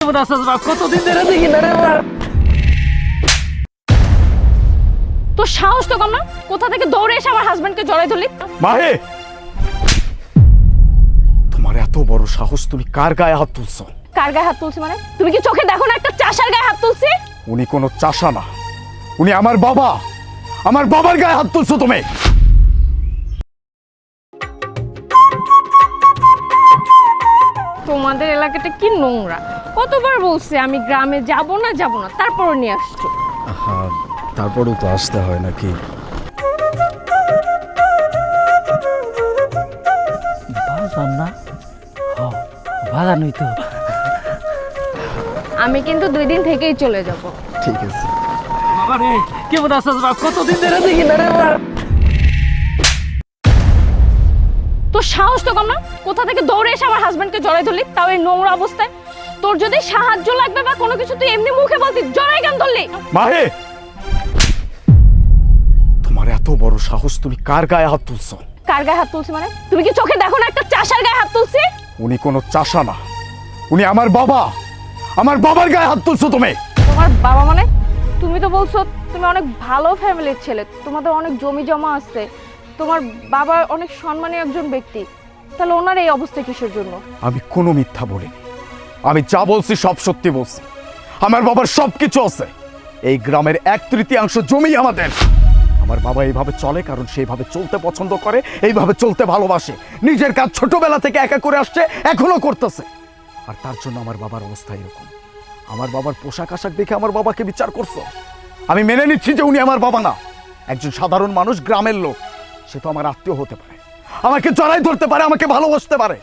কতদিন ধরে দেখি না রে তোর সাহস তো কম না? কোথা থেকে দৌড়ে এসে আমার হাজবেন্ডকে জড়াই ধরলি? মাহে! তোমার এত বড় সাহস তুমি কার গায়ে হাত তুলছো? কার গায়ে হাত তুলছি মানে? তুমি কি চোখে দেখো না একটা চাষার গায়ে হাত তুলছি? উনি কোনো চাষা না। উনি আমার বাবা। আমার বাবার গায়ে হাত তুলছো তুমি। তোমাদের এলাকাটা কি নোংরা? কতবার বলছি আমি গ্রামে যাব না যাব না তারপরও নিয়ে আসছো? হ্যাঁ তারপরেও তো আসতে হয় নাকি? না? তো। আমি কিন্তু দুই দিন থেকেই চলে যাব। ঠিক আছে। বাবা রে কেমন আছিস বাপ? কতদিন ধরে দেখি না রে তোর সাহস তো কম না? কোথা থেকে দৌড়ে এসে আমার হাজবেন্ডকে জড়াই ধরলি? তাও এই নোংরা অবস্থায়? তোর যদি সাহায্য লাগবে বা কোনো কিছু তুই এমনি মুখে বলতি জড়াই কেন ধরলি। মাহে! তোমার এত বড় সাহস তুমি কার গায়ে হাত তুলছো? কার গায়ে হাত তুলছি মানে? তুমি কি চোখে দেখো না একটা চাষার গায়ে হাত তুলছি? উনি কোনো চাষা না। উনি আমার বাবা। আমার বাবার গায়ে হাত তুলছো তুমি। তোমার বাবা মানে? তুমি তো বলছো তুমি অনেক ভালো ফ্যামিলির ছেলে। তোমাদের অনেক জমি জমা আছে। তোমার বাবা অনেক সম্মানীয় একজন ব্যক্তি। তাহলে ওনার এই অবস্থা কিসের জন্য? আমি কোনো মিথ্যা বলিনি। আমি যা বলছি সব সত্যি বলছি। আমার বাবার সব কিছু আছে। এই গ্রামের এক তৃতীয়াংশ জমি আমাদের। আমার বাবা এইভাবে চলে কারণ সেইভাবে চলতে পছন্দ করে, এইভাবে চলতে ভালোবাসে। নিজের কাজ ছোটবেলা থেকে একা করে আসছে, এখনও করতেছে। আর তার জন্য আমার বাবার অবস্থা এরকম। আমার বাবার পোশাক আশাক দেখে আমার বাবাকে বিচার করছ। আমি মেনে নিচ্ছি যে উনি আমার বাবা না। একজন সাধারণ মানুষ, গ্রামের লোক। সে তো আমার আত্মীয় হতে পারে। আমাকে জড়াই ধরতে পারে, আমাকে ভালোবাসতে পারে।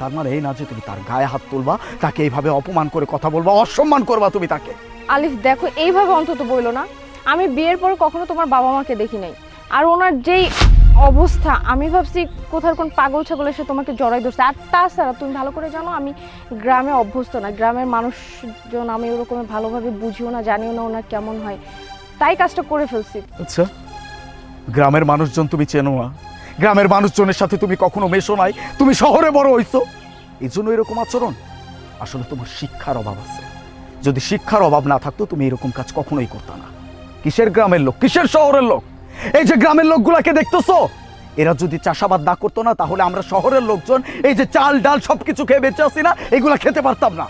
তার মানে এই না যে তুমি তার গায়ে হাত তুলবা তাকে এইভাবে অপমান করে কথা বলবা অসম্মান করবা তুমি তাকে। আলিফ দেখো এইভাবে অন্তত বইলো না। আমি বিয়ের পর কখনো তোমার বাবা মাকে দেখি নাই। আর ওনার যেই অবস্থা আমি ভাবছি কোথার কোন পাগল ছাগল এসে তোমাকে জড়াই ধরছে। আর তাছাড়া তুমি ভালো করে জানো আমি গ্রামে অভ্যস্ত না। গ্রামের মানুষজন আমি ওরকম ভালোভাবে বুঝিও না জানিও না ওনার কেমন হয়। তাই কাজটা করে ফেলছি। আচ্ছা গ্রামের মানুষজন তুমি চেনো না? গ্রামের মানুষজনের সাথে তুমি কখনো মেশো নাই। তুমি শহরে বড় হইছো। এই জন্য এরকম আচরণ? আসলে তোমার শিক্ষার অভাব আছে। যদি শিক্ষার অভাব না থাকতো, তুমি এরকম কাজ কখনোই করতে না। কিসের গ্রামের লোক? কিসের শহরের লোক? এই যে গ্রামের লোকগুলাকে দেখতেছো, এরা যদি চাষাবাদ না করতো না, তাহলে আমরা শহরের লোকজন, এই যে চাল ডাল সবকিছু খেয়ে বেঁচে আসি না, এগুলা খেতে পারতাম না।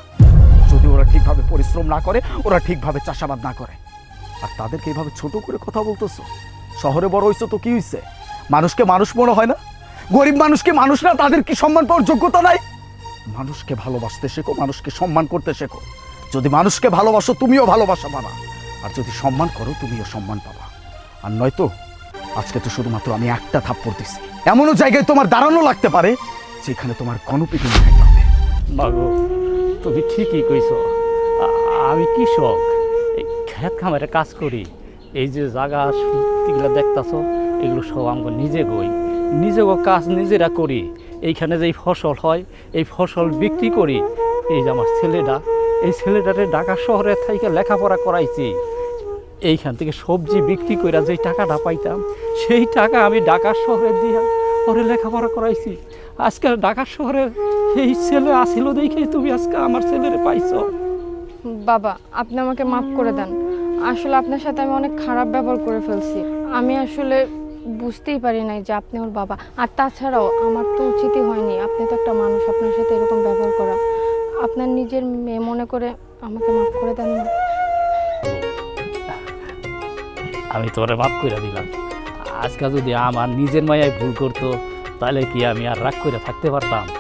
যদি ওরা ঠিকভাবে পরিশ্রম না করে, ওরা ঠিকভাবে চাষাবাদ না করে। আর তাদেরকে এইভাবে ছোট করে কথা বলতেছো? শহরে বড় হইছো তো কি হইছে? মানুষকে মানুষ মনে হয় না? গরিব মানুষকে মানুষ না, তাদের কি সম্মান পাওয়ার যোগ্যতা নাই? মানুষকে ভালোবাসতে শেখো, মানুষকে সম্মান করতে শেখো। যদি মানুষকে ভালোবাসো, তুমিও ভালোবাসা পাবা। আর যদি সম্মান করো, তুমিও সম্মান পাবা। আর নয়তো, আজকে তো শুধুমাত্র আমি একটা থাপ্পড় দিছি। এমনও জায়গায় তোমার দাঁড়ানো লাগতে পারে, যেখানে তোমার গণপিটুনি খাইতে হবে। তুমি ঠিকই কইছো। আমি কৃষক খেত খামারে কাজ করি। এই যে জায়গা দেখতাছো। এগুলো সব আমরা নিজে গই নিজে গো কাজ নিজেরা করি। এইখানে যে ফসল হয়, এই ফসল বিক্রি করি। এই যে আমার ছেলেটা, এই ছেলেটারে ঢাকা শহরে থেকে লেখাপড়া করাইছি। এইখান থেকে সবজি বিক্রি করে যে টাকাটা পাইতাম, সেই টাকা আমি ঢাকা শহরে দিয়া ওরে লেখাপড়া করাইছি। আজকে ঢাকা শহরে এই ছেলে আসিল দেখে তুমি আজকে আমার ছেলেরে পাইছো। বাবা, আপনি আমাকে মাফ করে দেন। আসলে আপনার সাথে আমি অনেক খারাপ ব্যবহার করে ফেলছি। আমি আসলে বুঝতেই পারি নাই যে আপনি ওর বাবা। আর তাছাড়াও আমার তো উচিতই হয়নি। আপনি তো একটা মানুষ, আপনার সাথে এরকম ব্যবহার করা। আপনার নিজের মেয়ে মনে করে আমাকে মাফ করে দেন না। আমি তোরে মাফ করে দিলাম। আজকে যদি আমার নিজের মায়ায় ভুল করতো, তাহলে কি আমি আর রাগ করে থাকতে পারতাম?